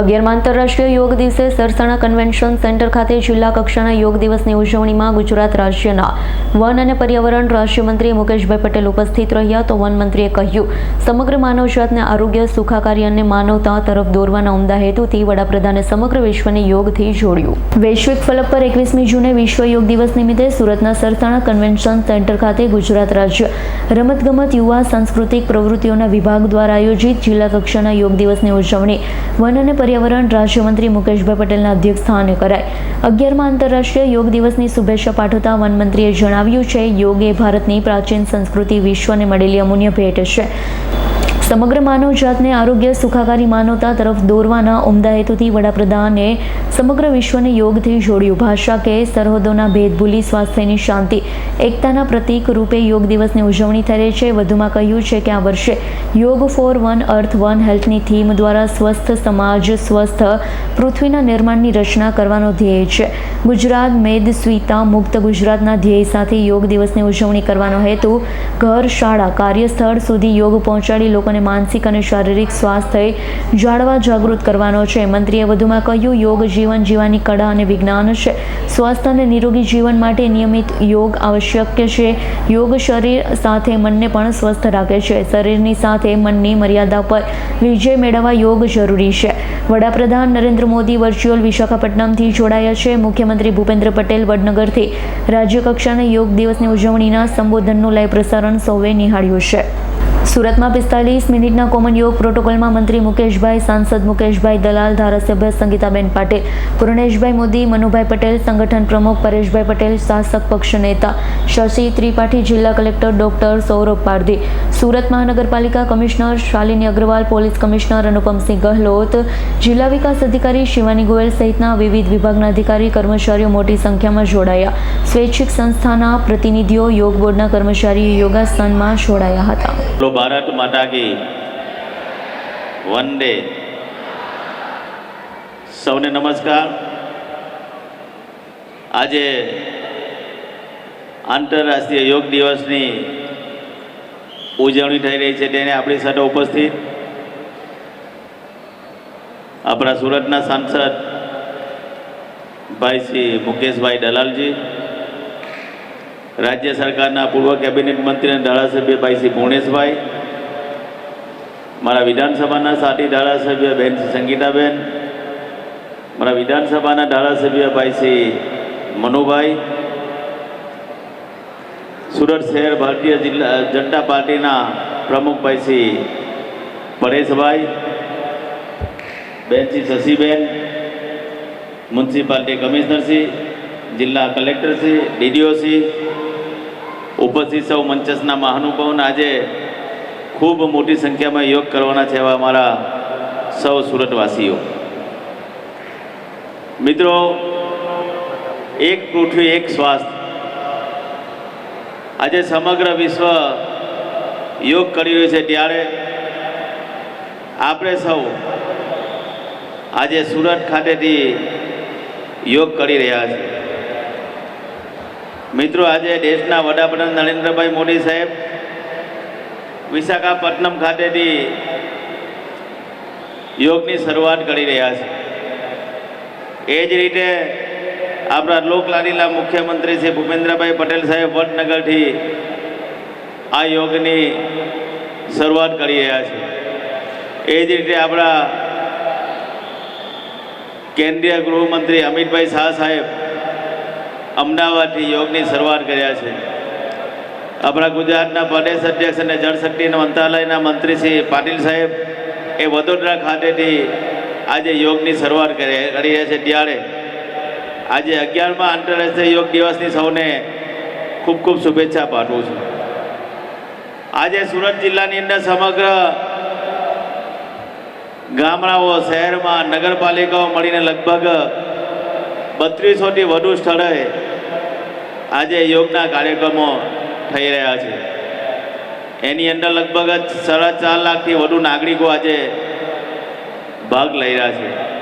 અગિયારમાં આંતરરાષ્ટ્રીય યોગ દિવસે સરસાણા કન્વેન્શન સેન્ટર ખાતે જિલ્લા કક્ષાના યોગ દિવસની ઉજવણીમાં ગુજરાત રાજ્યના વન અને પર્યાવરણ રાજ્યમંત્રી મુકેશભાઈ પટેલ ઉપસ્થિત રહ્યા. તો વનમંત્રીએ કહ્યું, સમગ્ર માનવજાતને આરોગ્ય, સુખાકારી અને માનવતા તરફ દોરવાના ઉમદા હેતુથી વડાપ્રધાને સમગ્ર વિશ્વને યોગથી જોડ્યું. વૈશ્વિક ફલક પર એકવીસમી જૂને વિશ્વ યોગ દિવસ નિમિત્તે સુરતના સરસાણા કન્વેન્શન સેન્ટર ખાતે ગુજરાત રાજ્ય રમતગમત, યુવા, સાંસ્કૃતિક પ્રવૃત્તિઓના વિભાગ દ્વારા આયોજિત જિલ્લા કક્ષાના યોગ દિવસની ઉજવણી વન અને પર્યાવરણ રાજ્યમંત્રી મુકેશભાઈ પટેલના અધ્યક્ષસ્થાને કરાઈ. અગિયારમાં આંતરરાષ્ટ્રીય યોગ દિવસની શુભેચ્છા પાઠવતા વનમંત્રીએ જણાવ્યું છે, યોગ એ ભારતની પ્રાચીન સંસ્કૃતિ વિશ્વને મળેલી અમૂલ્ય ભેટ છે. સમગ્ર માનવજાતને આરોગ્ય, સુખાકારી, માનવતા તરફ દોરવાના ઉમદા હેતુથી વડાપ્રધાને સમગ્ર વિશ્વને યોગથી જોડ્યું. ભાષા કે સરહદોના ભેદ ભૂલી સ્વાસ્થ્યની શાંતિ, એકતાના પ્રતીક રૂપે યોગ દિવસની ઉજવણી થઈ રહી છે. વધુમાં કહ્યું છે કે આ વર્ષે yoga for one earth one હેલ્થની theme દ્વારા સ્વસ્થ સમાજ, સ્વસ્થ પૃથ્વીના નિર્માણની રચના કરવાનો ધ્યેય છે. ગુજરાત મેદ સ્વીતા મુક્ત ગુજરાતના ધ્યેય સાથે યોગ દિવસની ઉજવણી કરવાનો હેતુ, ઘર, શાળા, કાર્યસ્થળ સુધી યોગ પહોંચાડી લોકોને માનસિક અને શારીરિક સ્વાસ્થ્ય જાળવા જાગૃત કરવાનો છે. મંત્રીએ વધુમાં કહ્યું, યોગ જીવન જીવવાની કળા અને વિજ્ઞાન છે. સ્વાસ્થ્ય અને નિરોગી જીવન માટે નિયમિત યોગ આવશ્યક છે. યોગ શરીર સાથે મનને પણ સ્વસ્થ રાખે છે. શરીરની સાથે મનની મર્યાદા પર વિજય મેળવવા યોગ જરૂરી છે. વડાપ્રધાન નરેન્દ્ર મોદી વર્ચ્યુઅલ વિશાખાપટ્ટનમથી જોડાયા છે. મુખ્યમંત્રી ભૂપેન્દ્ર પટેલ વડનગરથી. રાજ્યકક્ષાના યોગ દિવસની ઉજવણીના સંબોધનનું લાઈવ પ્રસારણ સૌએ નિહાળ્યું છે. સુરતમાં પિસ્તાલીસ મિનિટના કોમન યોગ પ્રોટોકોલમાં મંત્રી મુકેશભાઈ, સાંસદ મુકેશભાઈ દલાલ, ધારાસભ્ય સંગીતાબેન પાટીલ, પૂર્ણેશભાઈ મોદી, મનુભાઈ પટેલ, સંગઠન પ્રમુખ પરેશભાઈ પટેલ, શાસક પક્ષ નેતા શશી ત્રિપાઠી, જિલ્લા કલેક્ટર ડોક્ટર સૌરભ પારધી સુરત મહાનગરપાલિકા commissioner Shalini Agrawal, police commissioner Anupamsingh Gahlot, જિલ્લા વિકાસ અધિકારી શિવાની ગોયલ સહિતના વિવિધ વિભાગના અધિકારી, કર્મચારીઓ મોટી સંખ્યામાં જોડાયા. સ્વૈચ્છિક સંસ્થાના પ્રતિનિધિઓ, યોગ બોર્ડના કર્મચારીઓ, યોગાસનમાં જોડાયા હતા. ભારત માતા કી વંદે. સૌને નમસ્કાર. આજે આંતરરાષ્ટ્રીય યોગ દિવસની ઉજવણી થઈ રહી છે તેને આપણી સાથે ઉપસ્થિત આપણા સુરતના સાંસદ ભાઈ શ્રી મુકેશભાઈ દલાલજી, રાજ્ય સરકારના પૂર્વ કેબિનેટ મંત્રી અને ધારાસભ્ય ભાઈ શ્રી ભુવનેશભાઈ, મારા વિધાનસભાના સાથી ધારાસભ્ય બેન શ્રી સંગીતાબેન, મારા વિધાનસભાના ધારાસભ્ય ભાઈ શ્રી મનુભાઈ સુરત શહેર ભારતીય જિલ્લા જનતા પાર્ટીના પ્રમુખ ભાઈ શ્રી પરેશભાઈ, બેન શ્રી શશીબેન મ્યુનિસિપાલિટી કમિશનરશ્રી જિલ્લા કલેક્ટરશ્રી ડીડીઓશ્રી ઉપસ્થિત સૌ મંચસના મહાનુભાવોને આજે ખૂબ મોટી સંખ્યામાં યોગ કરવાના છે એવા અમારા સૌ સુરતવાસીઓ. મિત્રો, એક પૃથ્વી, એક સ્વાસ્થ્ય આજે સમગ્ર વિશ્વ યોગ કરી રહ્યું છે ત્યારે આપણે સૌ આજે સુરત ખાતેથી યોગ કરી રહ્યા છીએ. મિત્રો, આજે દેશના વડાપ્રધાન નરેન્દ્રભાઈ મોદી સાહેબ વિશાખાપટ્ટનમ ખાતેથી યોગની શરૂઆત કરી રહ્યા છે. એ જ રીતે આપણા લોકલાડીલા મુખ્યમંત્રી શ્રી ભૂપેન્દ્રભાઈ પટેલ સાહેબ વડનગરથી આ યોગની શરૂઆત કરી રહ્યા છે. એ જ રીતે આપણા કેન્દ્રીય ગૃહમંત્રી અમિતભાઈ શાહ સાહેબ અમદાવાદથી યોગની શરૂઆત કર્યા છે. આપણા ગુજરાતના પ્રદેશ અધ્યક્ષ અને જળશક્તિ મંત્રાલયના મંત્રી શ્રી પાટીલ સાહેબ એ વડોદરા ખાતેથી આજે યોગની શરૂઆત કરી રહ્યા છે. ત્યારે આજે અગિયારમાં આંતરરાષ્ટ્રીય યોગ દિવસની સૌને ખૂબ ખૂબ શુભેચ્છા પાઠવું છું. આજે સુરત જિલ્લાની અંદર સમગ્ર ગામડાઓ, શહેરમાં, નગરપાલિકાઓ મળીને લગભગ બત્રીસોથી વધુ સ્થળે આજે યોગના કાર્યક્રમો થઈ રહ્યા છે. એની અંદર લગભગ સાડા ચાર લાખથી વધુ નાગરિકો આજે ભાગ લઈ રહ્યા છે.